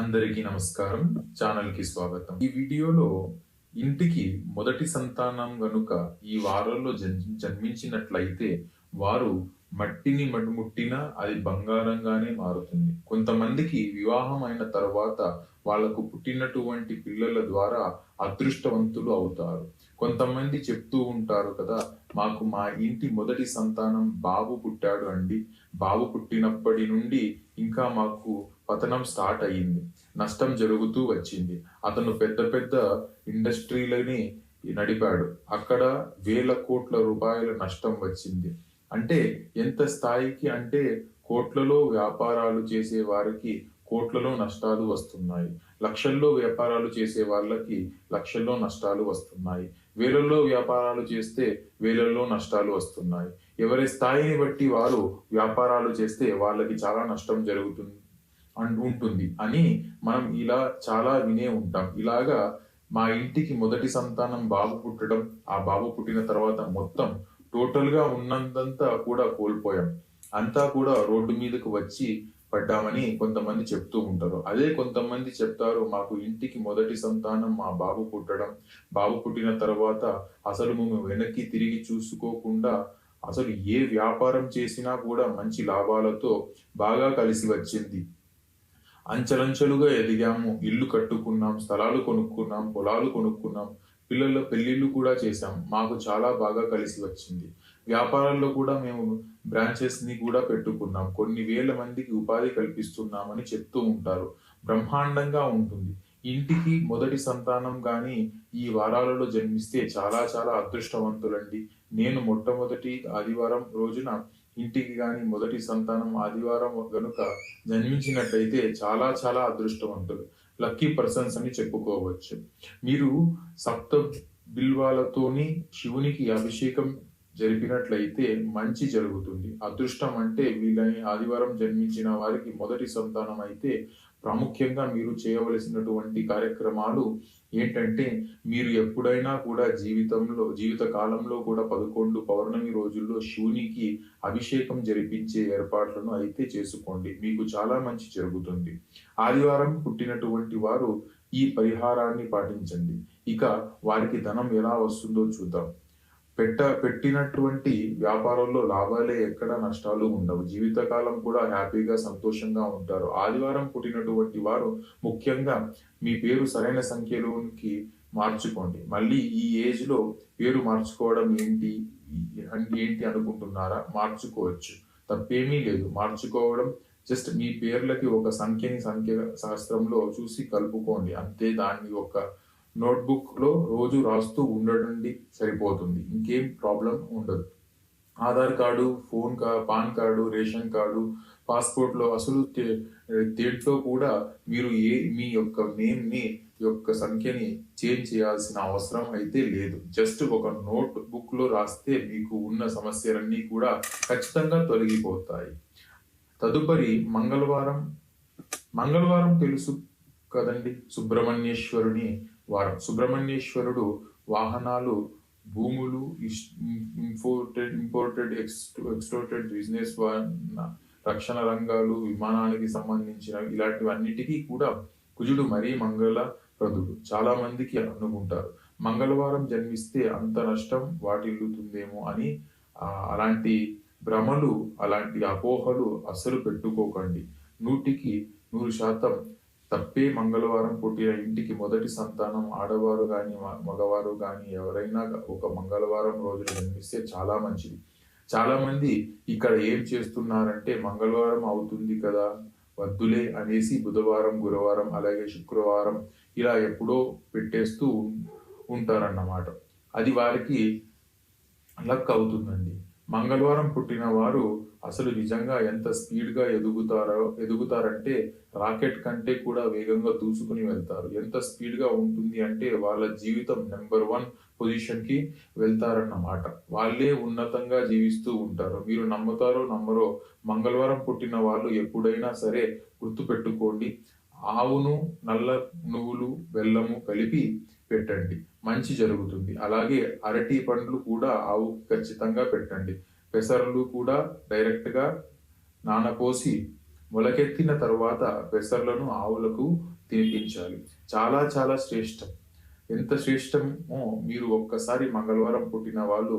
అందరికీ నమస్కారం. ఛానల్కి స్వాగతం. ఈ వీడియోలో ఇంటికి మొదటి సంతానం గనుక ఈ వారంలో జన్- జన్మించినట్లయితే వారు మట్టిని మట్టుముట్టినా అది బంగారంగానే మారుతుంది. కొంతమందికి వివాహం అయిన తర్వాత వాళ్ళకు పుట్టినటువంటి పిల్లల ద్వారా అదృష్టవంతులు అవుతారు. కొంతమంది చెప్తూ ఉంటారు కదా మాకు మా ఇంటి మొదటి సంతానం బాబు పుట్టాడు అండి. బాబు పుట్టినప్పటి నుండి ఇంకా మాకు పతనం స్టార్ట్ అయ్యింది. నష్టం జరుగుతూ వచ్చింది. అతను పెద్ద పెద్ద ఇండస్ట్రీలని నడిపాడు. అక్కడ వేల కోట్ల రూపాయల నష్టం వచ్చింది. అంటే ఎంత స్థాయికి అంటే కోట్లలో వ్యాపారాలు చేసే వారికి కోట్లలో నష్టాలు వస్తున్నాయి. లక్షల్లో వ్యాపారాలు చేసే వాళ్ళకి లక్షల్లో నష్టాలు వస్తున్నాయి. వేలల్లో వ్యాపారాలు చేస్తే వేలల్లో నష్టాలు వస్తున్నాయి. ఎవరి స్థాయిని బట్టి వారు వ్యాపారాలు చేస్తే వాళ్ళకి చాలా నష్టం జరుగుతుంది. ఉంటుంది. అని మనం ఇలా చాలా వినే ఉంటాం. ఇలాగా మా ఇంటికి మొదటి సంతానం బాబు పుట్టడం ఆ బాబు పుట్టిన తర్వాత మొత్తం టోటల్గా ఉన్నంతంతా కూడా కోల్పోయాం. అంతా కూడా రోడ్డు మీదకు వచ్చి పడ్డామని కొంతమంది చెప్తూ ఉంటారు. అదే కొంతమంది చెప్తారు మాకు ఇంటికి మొదటి సంతానం మా బాబు పుట్టడం. బాబు పుట్టిన తర్వాత అసలు మేము వెనక్కి తిరిగి చూసుకోకుండా అసలు ఏ వ్యాపారం చేసినా కూడా మంచి లాభాలతో బాగా కలిసి వచ్చింది. అంచెలంచెలుగా ఎదిగాము. ఇల్లు కట్టుకున్నాం స్థలాలు కొనుక్కున్నాం పొలాలు కొనుక్కున్నాం. పిల్లల పెళ్ళిళ్ళు కూడా చేశాం. మాకు చాలా బాగా కలిసి వచ్చింది. వ్యాపారాల్లో కూడా మేము బ్రాంచెస్ని కూడా పెట్టుకున్నాం. కొన్ని వేల మందికి ఉపాధి కల్పిస్తున్నామని చెప్తూ ఉంటారు. బ్రహ్మాండంగా ఉంటుంది. ఇంటికి మొదటి సంతానం కానీ ఈ వారాలలో జన్మిస్తే చాలా చాలా అదృష్టవంతులండి. నేను మొట్టమొదటి ఆదివారం రోజున ఇంటికి కానీ మొదటి సంతానం ఆదివారం గనుక జన్మించినట్లయితే చాలా చాలా అదృష్టవంతులు. లక్కీ పర్సన్స్ అని చెప్పుకోవచ్చు. మీరు సప్త బిల్వాలతోని శివునికి అభిషేకం జరిపినట్లయితే మంచి జరుగుతుంది. అదృష్టం అంటే వీళ్ళని ఆదివారం జన్మించిన వారికి మొదటి సంతానం అయితే ప్రాముఖ్యంగా మీరు చేయవలసినటువంటి కార్యక్రమాలు ఏంటంటే మీరు ఎప్పుడైనా కూడా జీవితంలో జీవిత కాలంలో కూడా పదకొండు పౌర్ణమి రోజుల్లో శివునికి అభిషేకం జరిపించే ఏర్పాట్లను అయితే చేసుకోండి. మీకు చాలా మంచి జరుగుతుంది. ఆదివారం పుట్టినటువంటి వారు ఈ పరిహారాన్ని పాటించండి. ఇక వారికి ధనం ఎలా వస్తుందో చూద్దాం. పెట్ట పెట్టినటువంటి వ్యాపారంలో లాభాలే ఎక్కడ నష్టాలు ఉండవు. జీవితకాలం కూడా హ్యాపీగా సంతోషంగా ఉంటారు. ఆదివారం పుట్టినటువంటి వారు ముఖ్యంగా మీ పేరు సరైన సంఖ్యలోకి మార్చుకోండి. మళ్ళీ ఈ ఏజ్లో పేరు మార్చుకోవడం ఏంటి? ఏంటి అనుకుంటున్నారా? మార్చుకోవచ్చు. తప్పేమీ లేదు. మార్చుకోవడం జస్ట్ మీ పేర్లకి ఒక సంఖ్యని సంఖ్య శాస్త్రంలో చూసి కలుపుకోండి. అంతే దాన్ని ఒక నోట్బుక్లో రోజు రాస్తూ ఉండటండి సరిపోతుంది. ఇంకేం ప్రాబ్లం ఉండదు. ఆధార్ కార్డు ఫోన్ కా పాన్ కార్డు రేషన్ కార్డు పాస్పోర్ట్లో అసలు తే- దేంట్లో కూడా మీరు ఏ మీ యొక్క నేమ్ని యొక్క సంఖ్యని చేంజ్ చేయాల్సిన అవసరం అయితే లేదు. జస్ట్ ఒక నోట్ బుక్లో రాస్తే మీకు ఉన్న సమస్యలన్నీ కూడా ఖచ్చితంగా తొలగిపోతాయి. తదుపరి మంగళవారం మంగళవారం తెలుసు కదండి సుబ్రహ్మణ్యేశ్వరుని వారం సుబ్రహ్మణ్యేశ్వరుడు వాహనాలు భూములు ఇంపోర్టెడ్ ఇంపోర్టెడ్ ఎక్స్పోర్టెడ్ బిజినెస్ రక్షణ రంగాలు విమానానికి సంబంధించిన ఇలాంటివన్నిటికీ కూడా కుజుడు మరీ మంగళప్రదుడు చాలా మందికి అనుకుంటారు మంగళవారం జన్మిస్తే అంత నష్టం వాటిల్లుతుందేమో అని అలాంటి భ్రమలు అలాంటి అపోహలు అస్సలు పెట్టుకోకండి. నూటికి నూరు శాతం తప్పే మంగళవారం పుట్టిన ఇంటికి మొదటి సంతానం ఆడవారు కానీ మగవారు కానీ ఎవరైనా ఒక మంగళవారం రోజున జన్మిస్తే చాలా మంచిది. చాలామంది ఇక్కడ ఏం చేస్తున్నారంటే మంగళవారం అవుతుంది కదా వద్దులే అనేసి బుధవారం గురువారం అలాగే శుక్రవారం ఇలా ఎప్పుడో పెట్టేస్తూ ఉంటారన్నమాట. అది వారికి లక్ అవుతుందండి. మంగళవారం పుట్టిన వారు అసలు నిజంగా ఎంత స్పీడ్గా ఎదుగుతారో ఎదుగుతారంటే రాకెట్ కంటే కూడా వేగంగా దూసుకుని వెళ్తారు. ఎంత స్పీడ్గా ఉంటుంది అంటే వాళ్ళ జీవితం నెంబర్ వన్ పొజిషన్కి వెళ్తారన్నమాట. వాళ్ళే ఉన్నతంగా జీవిస్తూ ఉంటారు. మీరు నమ్ముతారో నమ్మరో మంగళవారం పుట్టిన వాళ్ళు ఎప్పుడైనా సరే గుర్తుపెట్టుకోండి. ఆవును నల్ల నువ్వులు బెల్లము కలిపి పెట్టండి. మంచి జరుగుతుంది. అలాగే అరటి పండ్లు కూడా ఆవుకి ఖచ్చితంగా పెట్టండి. పెసర్లు కూడా డైరెక్ట్గా నానపోసి మొలకెత్తిన తర్వాత పెసర్లను ఆవులకు తినిపించాలి. చాలా చాలా శ్రేష్టం. ఎంత శ్రేష్టమో మీరు ఒక్కసారి మంగళవారం పుట్టిన వాళ్ళు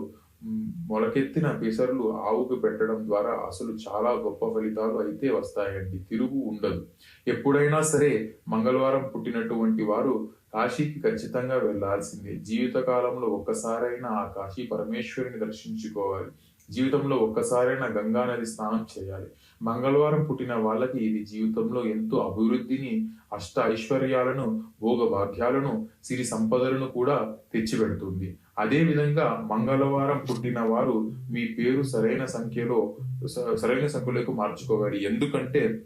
మొలకెత్తిన పెసర్లు ఆవుకు పెట్టడం ద్వారా అసలు చాలా గొప్ప ఫలితాలు అయితే వస్తాయండి. తిరుగు ఉండదు. ఎప్పుడైనా సరే మంగళవారం పుట్టినటువంటి వారు కాశీకి ఖచ్చితంగా వెళ్ళాల్సిందే జీవితకాలంలో ఒక్కసారైనా ఆ కాశీ పరమేశ్వరిని దర్శించుకోవాలి. జీవితంలో ఒక్కసారైనా గంగా నది స్నానం చేయాలి. మంగళవారం పుట్టిన వాళ్ళకి ఇది జీవితంలో ఎంతో అభివృద్ధిని అష్ట ఐశ్వర్యాలను భోగభాగ్యాలను సిరి సంపదలను కూడా తెచ్చిపెడుతుంది. అదేవిధంగా మంగళవారం పుట్టిన వారు మీ పేరు సరైన సంఖ్యలో స- సరైన సంఖ్యలోకి మార్చుకోవాలి. ఎందుకంటే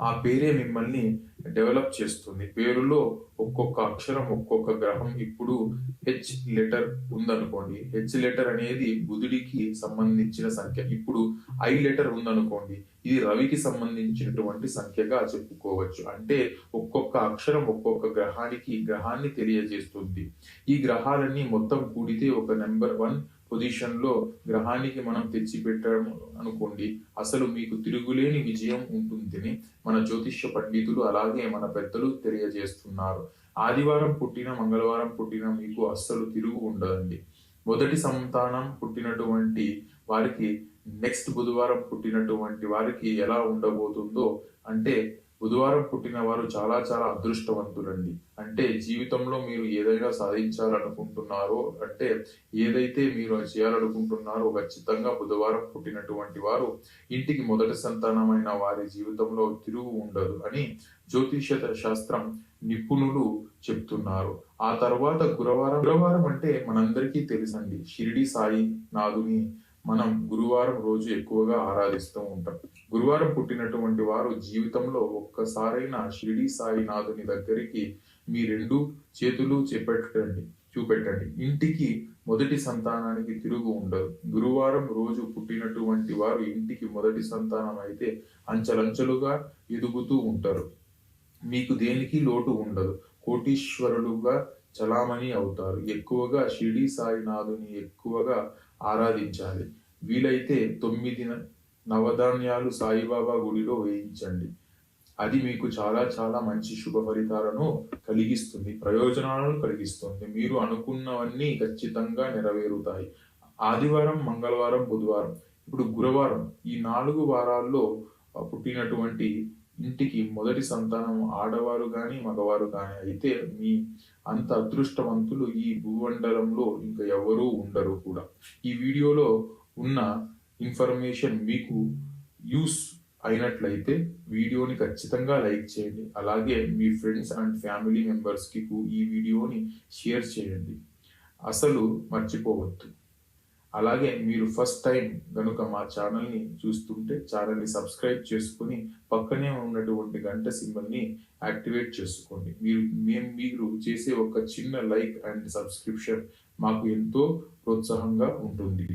ఆ పేరే మిమ్మల్ని డెవలప్ చేస్తుంది. పేరులో ఒక్కొక్క అక్షరం ఒక్కొక్క గ్రహం. ఇప్పుడు హెచ్ లెటర్ ఉందనుకోండి. హెచ్ లెటర్ అనేది బుధుడికి సంబంధించిన సంఖ్య. ఇప్పుడు ఐ లెటర్ ఉందనుకోండి. ఇది రవికి సంబంధించినటువంటి సంఖ్యగా చెప్పుకోవచ్చు. అంటే ఒక్కొక్క అక్షరం ఒక్కొక్క గ్రహానికి గ్రహాన్ని తెలియజేస్తుంది. ఈ గ్రహాలన్నీ మొత్తం కూడితే ఒక నెంబర్ వన్ పొజిషన్లో గ్రహానికి మనం తెచ్చి పెట్టడం అనుకోండి అసలు మీకు తిరుగులేని విజయం ఉంటుందని మన జ్యోతిష్య పండితులు అలాగే మన పెద్దలు తెలియజేస్తున్నారు. ఆదివారం పుట్టిన మంగళవారం పుట్టిన మీకు అస్సలు తిరుగు ఉండదండి. మొదటి సంతానం పుట్టినటువంటి వారికి నెక్స్ట్ బుధవారం పుట్టినటువంటి వారికి ఎలా ఉండబోతుందో అంటే బుధవారం పుట్టిన వారు చాలా చాలా అదృష్టవంతులండి. అంటే జీవితంలో మీరు ఏదైనా సాధించాలనుకుంటున్నారో అంటే ఏదైతే మీరు చేయాలనుకుంటున్నారో ఖచ్చితంగా బుధవారం పుట్టినటువంటి వారు ఇంటికి మొదటి సంతానమైన వారి జీవితంలో తిరుగు ఉండదు అని జ్యోతిష శాస్త్రం నిపుణులు చెప్తున్నారు. ఆ తర్వాత గురువారం గురువారం అంటే మనందరికీ తెలుసండి. షిరిడి సాయి నాదుని మనం గురువారం రోజు ఎక్కువగా ఆరాధిస్తూ ఉంటాం. గురువారం పుట్టినటువంటి వారు జీవితంలో ఒక్కసారైనా షిరిడి సాయినాథుని దగ్గరికి మీ రెండు చేతులు చేపెట్టండి చూపెట్టండి. ఇంటికి మొదటి సంతానానికి తిరుగు ఉండదు గురువారం రోజు పుట్టినటువంటి వారు ఇంటికి మొదటి సంతానం అయితే అంచెలంచెలుగా ఎదుగుతూ ఉంటారు. మీకు దేనికి లోటు ఉండదు. కోటీశ్వరులుగా చలామణి అవుతారు. ఎక్కువగా షిరిడి సాయినాథుని ఎక్కువగా ఆరాధించాలి. వీలైతే తొమ్మిది నవధాన్యాలు సాయిబాబా గుడిలో వేయించండి. అది మీకు చాలా చాలా మంచి శుభ ఫలితాలను కలిగిస్తుంది ప్రయోజనాలను కలిగిస్తుంది. మీరు అనుకున్నవన్నీ ఖచ్చితంగా నెరవేరుతాయి. ఆదివారం మంగళవారం బుధవారం. ఇప్పుడు గురువారం. ఈ నాలుగు వారాల్లో పుట్టినటువంటి ఇంటికి మొదటి సంతానం ఆడవారు కానీ మగవారు కానీ అయితే మీ అంత అదృష్టవంతులు ఈ భూమండలంలో ఇంకా ఎవరూ ఉండరు కూడా. ఈ వీడియోలో ఉన్న ఇన్ఫర్మేషన్ మీకు యూస్ అయినట్లయితే వీడియోని ఖచ్చితంగా లైక్ చేయండి. అలాగే మీ ఫ్రెండ్స్ అండ్ ఫ్యామిలీ మెంబర్స్కి ఈ వీడియోని షేర్ చేయండి. అసలు మర్చిపోవద్దు. అలాగే మీరు ఫస్ట్ టైం కనుక మా ఛానల్ని చూస్తుంటే ఛానల్ని సబ్స్క్రైబ్ చేసుకుని పక్కనే ఉన్నటువంటి గంట సింబల్ని యాక్టివేట్ చేసుకోండి. మీరు మేము మీరు చేసే ఒక చిన్న లైక్ అండ్ సబ్స్క్రిప్షన్ మాకు ఎంతో ప్రోత్సాహంగా ఉంటుంది.